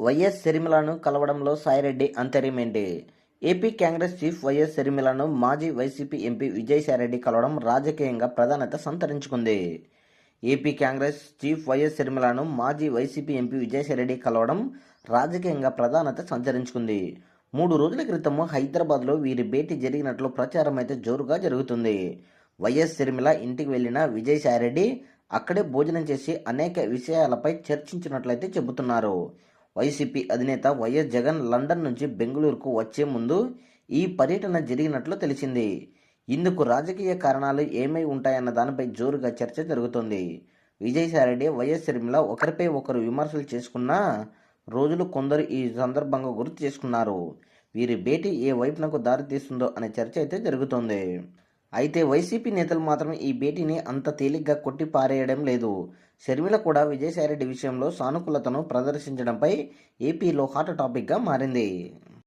YS సిరిమిలను కలవడంలో సాయిరెడ్డి అంతర్యమేంటి ఏపీ కాంగ్రెస్ చీఫ్ వైఎస్ సిరిమిలను మాజీ వైసీపీ ఎంపీ విజయసాయిరెడ్డి కలవడం రాజకీయంగా ప్రధానత సంతరించుకుంది. ఏపీ కాంగ్రెస్ చీఫ్ వైఎస్ సిరిమిలను మాజీ వైసీపీ ఎంపీ విజయసాయిరెడ్డి కలవడం రాజకీయంగా ప్రధానత సంతరించుకుంది మూడు రోజుల క్రితము హైదరాబాద్లో వీరి భేటీ జరిగినట్లు ప్రచారం అయితే జోరుగా జరుగుతుంది. వైఎస్ సిరిమిల ఇంటికి వెళ్ళిన విజయసాయిరెడ్డి అక్కడే భోజనం చేసి అనేక విషయాలపై చర్చించినట్లయితే చెబుతున్నారు. వైసీపీ అధినేత వైఎస్ జగన్ లండన్ నుంచి బెంగళూరుకు వచ్చే ముందు ఈ పర్యటన జరిగినట్లు తెలిసింది. ఇందుకు రాజకీయ కారణాలు ఏమై ఉంటాయన్న దానిపై జోరుగా చర్చ జరుగుతోంది. విజయసాయిరెడ్డి వైఎస్ షర్మిల ఒకరిపై ఒకరు విమర్శలు చేసుకున్న రోజులు కొందరు ఈ సందర్భంగా గుర్తు చేసుకున్నారు. వీరి భేటీ ఏ వైపునకు దారితీస్తుందో అనే చర్చ అయితే జరుగుతోంది. అయితే వైసీపీ నేతలు మాత్రం ఈ భేటీని అంత తేలిగ్గా కొట్టి పారేయడం లేదు. షర్మిల కూడా విజయసాయిరెడ్డి విషయంలో సానుకూలతను ప్రదర్శించడంపై ఏపీలో హాట్ టాపిక్గా మారింది.